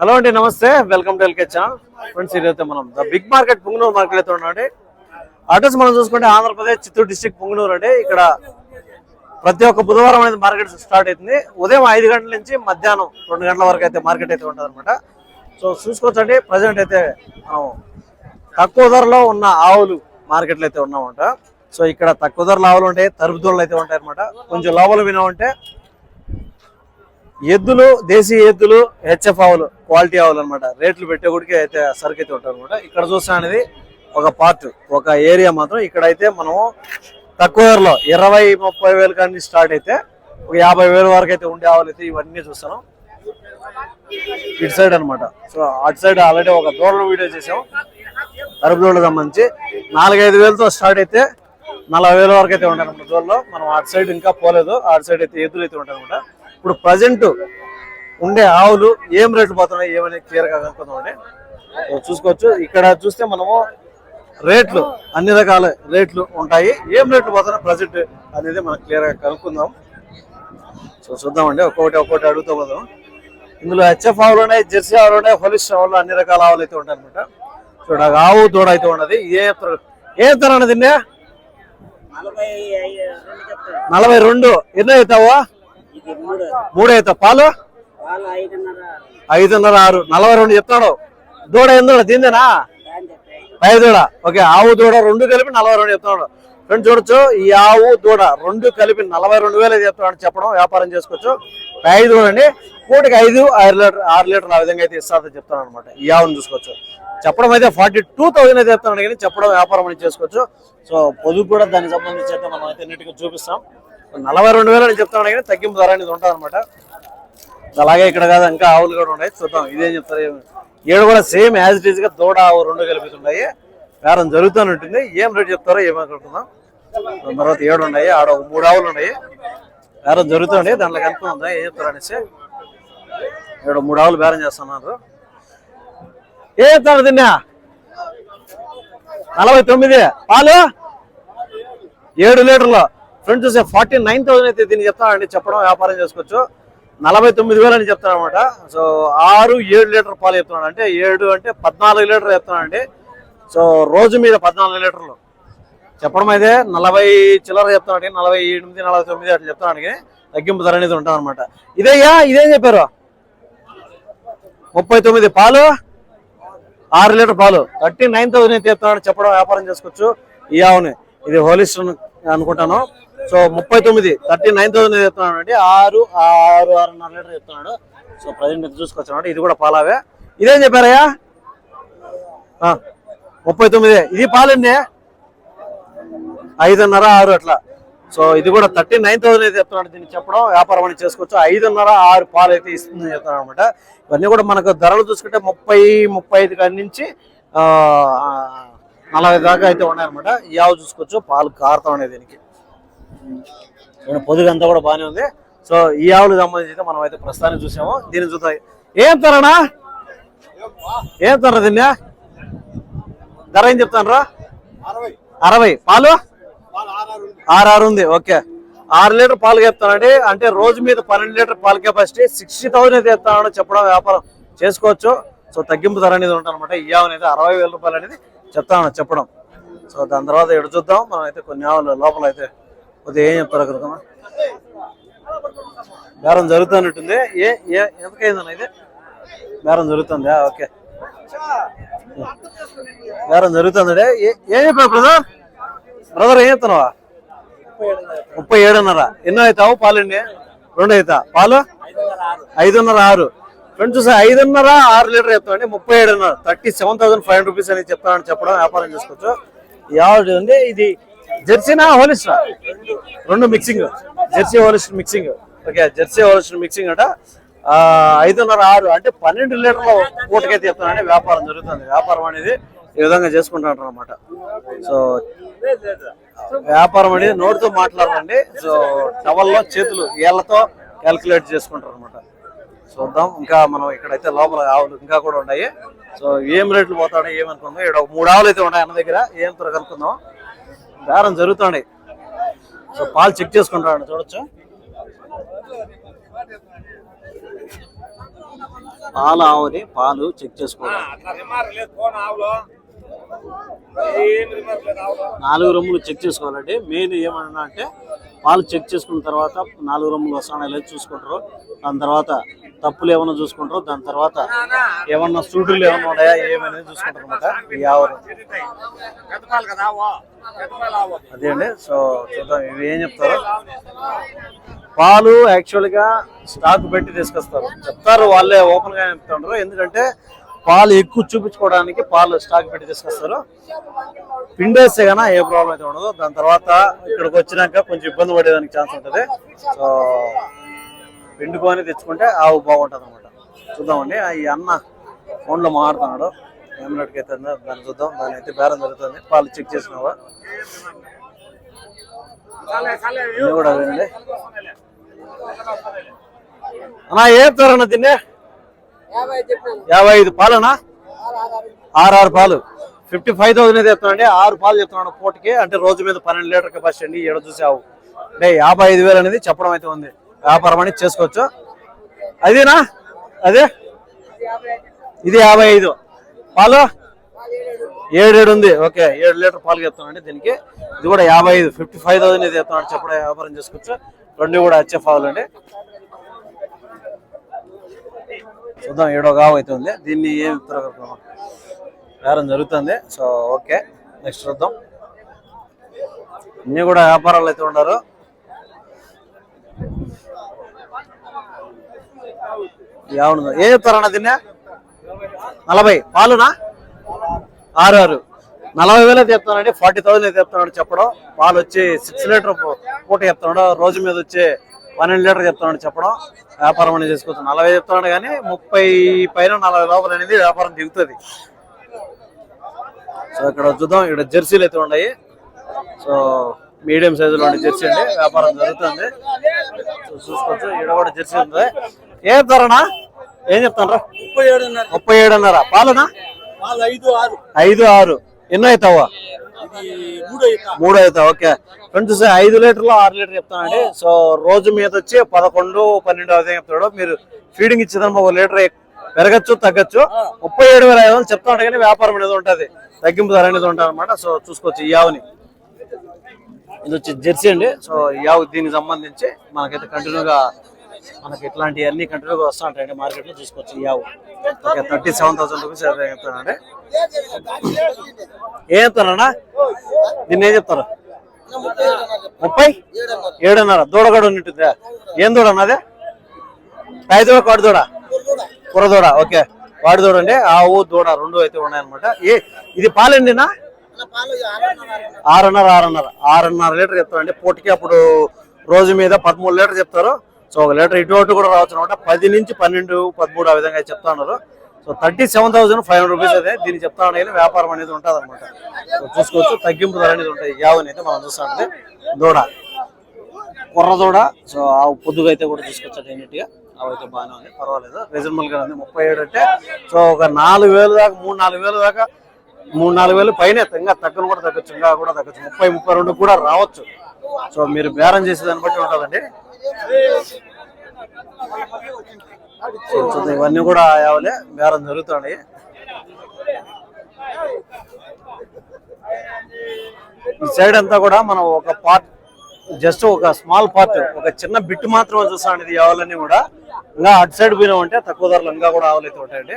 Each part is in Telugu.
హలో అండి నమస్తే. Welcome to L K channel friends ఈరోజు మనం the big market Punganur market అయితే ఉన్నామండి. అడ్రస్ మనం చూసుకుంటే ఆంధ్రప్రదేశ్ చిత్తూరు డిస్టిక్ పుంగనూరు అండి. ఇక్కడ ప్రతి ఒక్క బుధవారం అనేది మార్కెట్ స్టార్ట్ అవుతుంది. ఉదయం ఐదు గంటల నుంచి మధ్యాహ్నం రెండు గంటల వరకు అయితే మార్కెట్ అయితే ఉంటుంది అనమాట సో చూసుకోవచ్చండి. ప్రజెంట్ అయితే మనం తక్కువ ధరలో ఉన్న ఆవులు మార్కెట్లో అయితే ఉన్నామంట. సో ఇక్కడ తక్కువ ధరలో ఆవులు ఉంటాయి తరుపు ధరలు అయితే ఉంటాయి అనమాట కొంచెం లోపల వినామంటే ఎద్దులు దేశీయ ఎద్దులు హెచ్ఎఫ్ ఆవులు క్వాలిటీ ఆవులు అనమాట రేట్లు పెట్టే గుడికి అయితే సరుకు అయితే ఉంటారు అనమాట ఇక్కడ చూస్తా అనేది ఒక పార్ట్ ఒక ఏరియా మాత్రం. ఇక్కడైతే మనము తక్కువ ధరలో ఇరవై ముప్పై వేలు కానీ స్టార్ట్ అయితే ఒక యాభై వేల వరకు అయితే ఉండే ఆవులు అయితే ఇవన్నీ చూస్తాను. ఇటు సైడ్ అన్నమాట. సో అటు సైడ్ ఆల్రెడీ ఒక దూరం వీడియో చేసాం అరబ్ సంబంధించి నాలుగైదు వేలతో స్టార్ట్ అయితే నలభై వేల వరకు అయితే ఉంటాయి అనమాట దూరంలో. మనం అటు సైడ్ ఇంకా పోలేదు. అటు సైడ్ అయితే ఎదురు అయితే ఉంటాయి అనమాట ఇప్పుడు ప్రజెంట్ ఉండే ఆవులు ఏం రేట్లు పోతున్నాయి ఏమని క్లియర్గా కనుక్కుందామండి చూసుకోవచ్చు. ఇక్కడ చూస్తే మనము రేట్లు అన్ని రకాల రేట్లు ఉంటాయి. ఏం రేట్లు పోతున్నాయి ప్రజెంట్ అనేది మనం క్లియర్గా కనుక్కుందాం. సో చూద్దామండి. ఒక్కొక్కటి ఒక్కొక్కటి అడుగుతూ పోదాం. ఇందులో హెచ్ఎఫ్ ఆవులు ఉన్నాయి జెర్సీ ఆవులు ఉన్నాయి హోలిస్ ఆవులు అన్ని రకాల ఆవులు అయితే ఉంటాయి అనమాట చూడ ఆవు దూడ అయితే ఉన్నది. ఏ ఏ చెప్తారు అన్నది నలభై రెండు నలభై రెండు. ఎన్నో అవుతావా? మూడైతే పాలు? ఐదున్నర ఆరు. నలభై రెండు చెప్తాడు దూడ ఎందుకు దీందేనా దాని పై దూడ. ఓకే ఆవు దూడ రెండు కలిపి నలభై రెండు చెప్తున్నాడు. ఫ్రెండ్ చూడొచ్చు ఈ ఆవు దూడ రెండు కలిపి నలభై రెండు వేలు చెప్తున్నాడు చెప్పడం వ్యాపారం చేసుకోవచ్చు. పై దూడ అండి. పూటకి ఐదు ఆరు లీటర్ ఆరు లీటర్లు ఆ విధంగా అయితే ఇస్తారని చెప్తాను అనమాట ఈ ఆవును చూసుకోవచ్చు. చెప్పడం అయితే ఫార్టీ టూ థౌసండ్ అయితే చెప్తాను కానీ చెప్పడం వ్యాపారం అని చేసుకోవచ్చు. సో పొదుపు కూడా దానికి సంబంధించి అయితే మనం అయితే నీట్గా చూపిస్తాం. నలభై రెండు వేలు అని చెప్తాను కానీ తగ్గింపు ధర అనేది ఉంటుంది అనమాట అలాగే ఇక్కడ కాదు ఇంకా ఆవులు కూడా ఉన్నాయి. చూద్దాం ఇదేం చెప్తారు? ఏడు కూడా సేమ్ యాజ్ ఇట్గా దూడ ఆవు రెండు కలిపి ఉన్నాయి. వ్యాపారం జరుగుతూనే ఉంటుంది. ఏం రేట్ చెప్తారో ఏమనుకుంటున్నాం దాని తర్వాత ఏడు ఉన్నాయి ఆడ మూడు ఆవులు ఉన్నాయి. బేరం జరుగుతుంది దాంట్లో కనుక్కుందా ఏం చెప్తారు అనేసి. ఏడు మూడు ఆవులు బేరం చేస్తున్నారు. ఏ చెప్తాను తిన్నా నలభై తొమ్మిది. పాలు? ఏడు లీటర్లు. ఫ్రెండ్ చూసే ఫార్టీ నైన్ థౌసండ్ అయితే దీన్ని చెప్తానండి చెప్పడం వ్యాపారం చేసుకోవచ్చు. నలభై తొమ్మిది వేలు అని చెప్తాను అనమాట సో ఆరు ఏడు లీటర్ పాలు చెప్తున్నాడు అంటే ఏడు అంటే పద్నాలుగు లీటర్ చెప్తున్నానండి సో రోజు మీద పద్నాలుగు లీటర్లు. చెప్పడం అయితే నలభై చిల్లర చెప్తున్నాడు నలభై ఎనిమిది నలభై తొమ్మిది అట్లా చెప్తున్నాడు తగ్గింపు ధర అనేది ఉంటుంది అనమాట ఇదేయ్యా ఇదేం చెప్పారు? ముప్పై తొమ్మిది పాలు ఆరు లీటర్ పాలు. థర్టీ నైన్ థౌసండ్ అయితే చెప్తున్నాడు చెప్పడం వ్యాపారం చేసుకోవచ్చు. ఈ ఆవుని. ఇది హోలీస్ అనుకుంటాను. సో ముప్పై తొమ్మిది థర్టీ నైన్ థౌసండ్ చెప్తున్నాడు అండి. ఆరు ఆరు ఆరున్నర లీటర్ చెప్తున్నాడు. సో ప్రజెంట్ ఇది చూసుకొచ్చాడు ఇది కూడా పాలావే. ఇదేం చెప్పారయ్యా? ముప్పై తొమ్మిది ఇది పాలండి. ఐదున్నర ఆరు అట్లా. సో ఇది కూడా థర్టీ నైన్ థౌసండ్ అయితే చెప్తున్నాడు దీన్ని చెప్పడం. వ్యాపారం అని చేసుకోవచ్చు. ఐదున్నర ఆరు పాలు అయితే ఇస్తుందని చెప్తున్నాడు అనమాట ఇవన్నీ కూడా మనకు ధరలు చూసుకుంటే ముప్పై ముప్పై ఐదు కాడి నుంచి నలభై దాకా అయితే ఉన్నాయన్నమాట. ఈ చూసుకోవచ్చు పాలు కారతం అనేది దీనికి. పొదుగు అంతా కూడా బాగానే ఉంది. సో ఈ ఆవులకు సంబంధించి మనం అయితే ప్రస్తుతానికి చూసాము. దీన్ని చూద్దాం. ఏం తరనా ఏం తర దీన్ని ధర ఏం చెప్తాను రా అరవై. పాలు? ఆరు ఆరు ఉంది ఓకే. ఆరు లీటర్ పాలు చెప్తానండి అంటే రోజు మీద పన్నెండు లీటర్ పాలు కెపాసిటీ సిక్స్టీ థౌసండ్ అయితే చెప్పడం వ్యాపారం చేసుకోవచ్చు. సో తగ్గింపు ధర అనేది ఉంటుంది అనమాట ఈ ఆవు అనేది అరవై వేల రూపాయలు అనేది చెప్తాను చెప్పడం. సో దాని తర్వాత ఎడు చూద్దాం. మనం అయితే కొన్ని ఆవులు లోపల అయితే కొద్దిగా ఏం చెప్తారు అక్కడ బేరం జరుగుతున్నట్టుంది. ఏ ఏ ఎంతకైందన్న ఇది? బేరం జరుగుతుందా? ఓకే. బేరం జరుగుతుంది ఏం చెప్పావు బ్రదర్? బ్రదర్ ఏం చెప్తున్నావా? ముప్పై ఏడున్నర. ఎన్నో అవుతావు? పాలండి రెండు అవుతా. పాలు? ఐదున్నర ఆరు. ఫ్రెండ్స్ చూసా ఐదున్నర ఆరు లీటర్ చెప్తామండి ముప్పై ఏడున్నర. Thirty seven thousand five hundred rupees అని చెప్తామని చెప్పడం వ్యాపారం చేసుకోవచ్చు. యావది ఉంది. ఇది జెర్సీనా హోలిస్టా రెండు mixing. Jersey Holstein mixing. Okay Jersey Holstein mixing అట. ఆ, ఐదున్నర ఆరు అంటే పన్నెండు లీటర్ల పూటకైతే చెప్తానండి వ్యాపారం జరుగుతుంది. వ్యాపారం అనేది ఈ విధంగా చేసుకుంటారు అనమాట సో వ్యాపారం అనేది నోటితో మాట్లాడండి సో టవల్లో చేతులు ఏళ్ళతో క్యాల్కులేట్ చేసుకుంటారు అనమాట చూద్దాం. ఇంకా మనం ఇక్కడైతే లోపల ఆవులు ఇంకా కూడా ఉన్నాయి. సో ఏం రేట్లు పోతాడో ఏమనుకుందాం. ఇక్కడ ఒక మూడు ఆవులు అయితే ఉన్నాయి అన్న దగ్గర. ఏం త్వర కనుక్కుందాం బేరం జరుగుతుంది. సో పాలు చెక్ చేసుకుంటాడు చూడొచ్చు? పాల ఆవుని పాలు చెక్ చేసుకోవడం. నాలుగు రొమ్ములు చెక్ చేసుకోవాలండి. మెయిన్ ఏమన్నా అంటే పాలు చెక్ చేసుకున్న తర్వాత నాలుగు రొమ్ములు వస్తాయో లేదు చూసుకుంటారు దాని తర్వాత తప్పులు ఏమైనా చూసుకుంటారు దాని తర్వాత ఏమన్నా సూటులు ఏమైనా ఉన్నాయా ఏమైనా చూసుకుంటారు అనమాట ఈ ఆవులు. అదే అండి. సో చూద్దాం ఇవి ఏం చెప్తారు. పాలు యాక్చువల్గా స్టాక్ పెట్టి తీసుకొస్తారు. చెప్తారు వాళ్ళే ఓపెన్గా చెప్తుంటారు. ఎందుకంటే పాలు ఎక్కువ చూపించుకోవడానికి పాలు స్టాక్ పెట్టి తీసుకొస్తారు. పిండేస్తే గానా ఏ ప్రాబ్లం అయితే ఉండదు. దాని తర్వాత ఇక్కడికి వచ్చినాక కొంచెం ఇబ్బంది పడేదానికి ఛాన్స్ ఉంటుంది. సో పిండుకొని తెచ్చుకుంటే ఆవు బాగుంటుంది అనమాట చూద్దామండి ఆ ఈ అన్న ఫోన్లో మాట్లాడుతున్నాడు. ఏం అయితే దాన్ని చూద్దాం దాని అయితే బేరం జరుగుతుంది. పాలు చెక్ చేసినావా? ఇది కూడా అదేనండి. అన్నా ఏం చెప్తారన్న తిన్నే యాభై ఐదు పాలనా? ఆరు ఆరు పాలు. ఫిఫ్టీ ఫైవ్ థౌసండ్ అయితే చెప్తానండి ఆరు పాలు చెప్తున్నాను పూటకి. అంటే రోజు మీద పన్నెండు లీటర్ కెపాసిటీ అండి. ఏడు చూసావు అంటే యాభై ఐదు వేలు అనేది చెప్పడం అయితే ఉంది. వ్యాపారం అనేది చేసుకోవచ్చు. అదేనా? అదే? ఇది యాభై ఐదు. పాలు? ఏడేడు ఉంది. ఓకే ఏడు లీటర్ పాలు చెప్తానండి దీనికి. ఇది కూడా యాభై ఐదు. ఫిఫ్టీ ఫైవ్ థౌసండ్ ఇది చెప్తున్నాడు చెప్పడం వ్యాపారం చేసుకోవచ్చు. రెండు కూడా వచ్చే పాలు అండి చూద్దాం ఏడో గావు అయితే ఉంది దీన్ని ఏం వ్యాపారం జరుగుతుంది. సో ఓకే నెక్స్ట్ చూద్దాం. ఇన్ని కూడా వ్యాపారాలు అయితే ఉన్నారు. యావును ఏం చెప్తారన్న దీన్ని? నలభై. పాలునా? ఆరు ఆరు. నలభై వేలు అయితే చెప్తానండి ఫార్టీ థౌసండ్ అయితే చెప్తున్నాడు చెప్పడం. పాలు వచ్చి సిక్స్ లీటర్ పూట చెప్తున్నాడు. రోజు మీద వచ్చి పన్నెండు లీటర్ చెప్తున్నాడు చెప్పడం. వ్యాపారం అనేది చేసుకోవచ్చు నలభై చెప్తున్నాడు కానీ ముప్పై పైన నలభై లోపల అనేది వ్యాపారం దిగుతుంది. సో ఇక్కడ చూద్దాం. ఇక్కడ జెర్సీలు అయితే ఉన్నాయి. సో మీడియం సైజులో జెర్సీ అండి. వ్యాపారం జరుగుతుంది. చూసుకోవచ్చు. ఇక్కడ కూడా జెర్సీ ఉంది. ఏం ధరనా? ఏం చెప్తాను ముప్పై ఏడున్నర. ముప్పై ఏడున్నర. పాలనా? ఐదు ఆరు. ఎన్నో అవుతావా మూడు అవుతా ఓకే. ఫ్రెండ్స్ ఐదు లీటర్లు ఆరు లీటర్ చెప్తానండి సో రోజు మీద వచ్చి పదకొండు పన్నెండు అదే చెప్తాడు. మీరు ఫీడింగ్ ఇచ్చేదమ్మా ఒక లీటర్ పెరగచ్చు తగ్గచ్చు. ముప్పై ఏడు వేల ఐదు వందలు చెప్తాడు కానీ వ్యాపారం అనేది ఉంటుంది. తగ్గింపు ధర అనేది ఉంటుంది అనమాట సో చూసుకోవచ్చు ఈ యావుని ఇది వచ్చి జెర్సీ అండి. సో ఈ యావు దీనికి సంబంధించి మనకైతే కంటిన్యూగా మనకి ఇట్లాంటి అన్ని కంటిన్యూగా వస్తూ ఉంటాయండి మార్కెట్లో చూసుకోవచ్చు ఈ యావు okay thirty seven thousand rupees చెప్తానండి ఏం చెప్తారన్నా దీన్ని ఏం చెప్తారు? ముప్పై? ఏడున్నర. దూడ ఉన్నట్టుందా ఏం దూడ అన్నదే కాయ దూడ కాడు దూడ? కూర దూడ. ఓకే. వాడి దూడ అండి. ఆవు దూడ రెండు అయితే ఉన్నాయన్నమాట. ఏ ఇది పాలండినా ఆరున్నర ఆరున్నర. ఆరున్నర లీటర్ చెప్తారండి పూటకి అప్పుడు రోజు మీద పదమూడు లీటర్ చెప్తారు. సో ఒక లీటర్ ఇటు అటు కూడా రావచ్చు అనమాట. పది నుంచి పన్నెండు పదమూడు ఆ విధంగా చెప్తా ఉన్నారు. So thirty seven thousand five hundred rupees అదే దీన్ని చెప్తా ఉన్నాయి వ్యాపారం అనేది ఉంటుంది అనమాట చూసుకోవచ్చు. తగ్గింపు ధర అనేది ఉంటుంది యావని అయితే మనం చూస్తా ఉంటే దూడ కుర్ర దూడ. సో ఆ పొద్దుగా అయితే కూడా తీసుకొచ్చాడు ఏంటంటే అవి అయితే బాగానే ఉంది. పర్వాలేదు. రీజనబుల్గా ఉంది. ముప్పై ఏడు అంటే సో ఒక నాలుగు వేలు దాకా మూడు నాలుగు వేలు దాకా మూడు నాలుగు వేలు పైన ఇంకా తగ్గను కూడా తగ్గచ్చు. ఇంకా కూడా తగ్గచ్చు. ముప్పై ముప్పై రెండు కూడా రావచ్చు. సో మీరు బేరం చేసే దాన్ని బట్టి ఉంటుందండి. ఇవన్నీ కూడా యావలే బేరం జరుగుతున్నాయి ఈ సైడ్ అంతా కూడా మనం ఒక పార్ట్ జస్ట్ ఒక స్మాల్ పార్ట్ ఒక చిన్న బిట్ మాత్రమే చూస్తాం ఇది ఆవులన్నీ కూడా ఇంకా అటు సైడ్ పోయినామంటే తక్కువ ధరలు ఇంకా కూడా ఆవులు ఉంటాయండి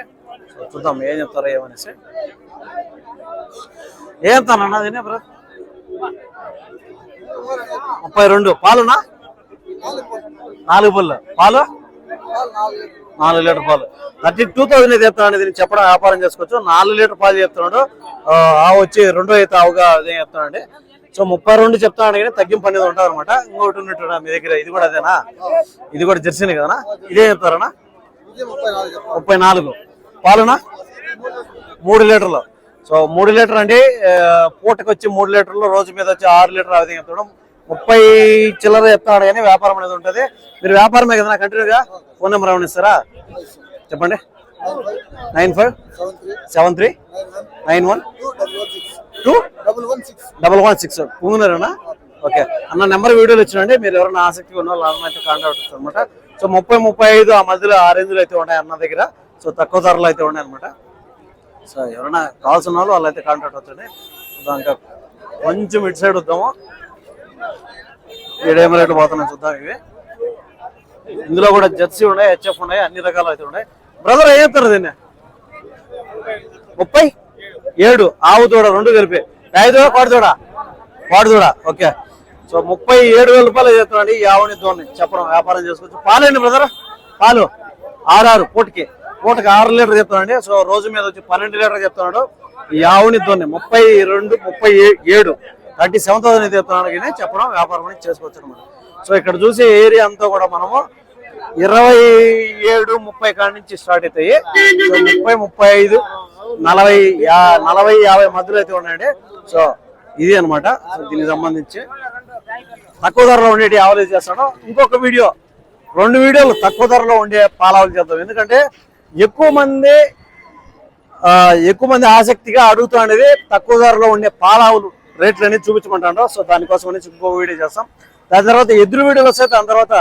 చూద్దాం ఏం చెప్తారో ఏమనేసి ఏం తన దీనే బ్రో ముప్పై రెండు. పాలునా? నాలుగు పళ్ళు. పాలు? నాలుగు లీటర్ పాలు. థర్టీ టూ థౌసండ్ అయితే చెప్తాను దీన్ని చెప్పడం వ్యాపారం చేసుకోవచ్చు. నాలుగు లీటర్ పాలు చెప్తున్నాడు ఆవు వచ్చి రెండో అయితే ఆవుగా అదే చెప్తానండి సో ముప్పై రెండు చెప్తాను కానీ తగ్గింపు అనేది ఉంటుంది అనమాట ఇంకోటి ఉన్నట్టు మీ దగ్గర. ఇది కూడా అదేనా? ఇది కూడా జెర్సీనే కదనా? ఇదే చెప్తారనా? ముప్పై నాలుగు. పాలునా? మూడు లీటర్లు. సో మూడు లీటర్ అండి. పూటకు వచ్చి మూడు లీటర్లు రోజు మీద వచ్చి ఆరు లీటర్ ఆ విధంగా చెప్తాడు ముప్పై చిల్లర చెప్తాడు కానీ వ్యాపారం అనేది ఉంటుంది. మీరు వ్యాపారమే కదా కంటిన్యూగా ఫోన్ నెంబర్ ఏమైనా ఇస్తారా? చెప్పండి. Nine five seven three nine one two double one six. పుంగునరేనా okay. అన్న నెంబర్ వీడియోలు ఇచ్చినండి మీరు ఎవరైనా ఆసక్తి ఉన్న వాళ్ళు అయితే కాంటాక్ట్ అనమాట సో ముప్పై ముప్పై ఐదు ఆ మధ్యలో ఆ రేంజ్లో అయితే ఉన్నాయి అన్న దగ్గర. సో తక్కువ ధరలో అయితే ఉన్నాయి అనమాట సో ఎవరైనా కావాల్సిన వాళ్ళు వాళ్ళైతే కాంటాక్ట్ అవుతుంది దానికి కొంచెం ఇటు సైడ్ వద్దాము. ఏడేమో రేట్లు పోతున్నాయి చూద్దాం ఇవి. ఇందులో కూడా జెర్సీ ఉన్నాయి హెచ్ఎఫ్ ఉన్నాయి అన్ని రకాలు అయితే ఉన్నాయి. బ్రదర్ ఏం చెప్తారు దీన్ని? ముప్పై? ఏడు. ఆవు దూడ రెండు కలిపి. ఐదు కోడి దూడ? కోడి దూడ ఓకే. సో ముప్పై ఏడు వేల రూపాయలు చేస్తున్నాడు ఈ ఆవుని దూడని. చెప్పడం వ్యాపారం చేసుకోవచ్చు. పాలండి బ్రదర్? పాలు. ఆరారు పూటకి. పూటకి ఆరు లీటర్ చెప్తున్నాండి సో రోజు మీద వచ్చి పన్నెండు లీటర్ చెప్తున్నాడు ఈ ఆవుని దూడని. ముప్పై రెండు ముప్పై ఏ- ఏడు. థర్టీ సెవెన్ థౌసండ్ చెప్తున్నాడు కానీ చెప్పడం వ్యాపారం అనేది చేసుకోవచ్చు అనమాట సో ఇక్కడ చూసే ఏరియా అంతా కూడా మనము ఇరవై ఏడు ముప్పై కాడి నుంచి స్టార్ట్ అవుతాయి. సో ముప్పై ముప్పై ఐదు నలభై నలభై యాభై మధ్యలో అయితే ఉన్నాయండి. సో ఇది అన్నమాట. దీనికి సంబంధించి తక్కువ ధరలో ఉండేటి ఆవలేజ్ చేస్తాను ఇంకొక వీడియో. రెండు వీడియోలు తక్కువ ధరలో ఉండే పాలావులు చేద్దాం. ఎందుకంటే ఎక్కువ మంది ఎక్కువ మంది ఆసక్తిగా అడుగుతూ అనేది తక్కువ ధరలో ఉండే పాలావులు రేట్లు అనేది చూపించమంటాడు సో దానికోసం అనేసి ఇంకో వీడియో చేస్తాం. దాని తర్వాత ఎదురు వీడియోలు వస్తే దాని తర్వాత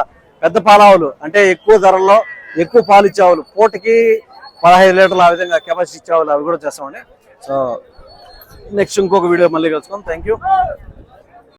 పెద్ద పాలావులు అంటే ఎక్కువ ధరల్లో ఎక్కువ పాలు ఇచ్చేవాళ్ళు పూటకి పదహైదు లీటర్లు ఆ విధంగా కెపాసిటీ ఇచ్చేవాళ్ళు అవి కూడా చేస్తామండి. సో నెక్స్ట్ ఇంకొక వీడియో మళ్ళీ కలుసుకుందాం. Thank you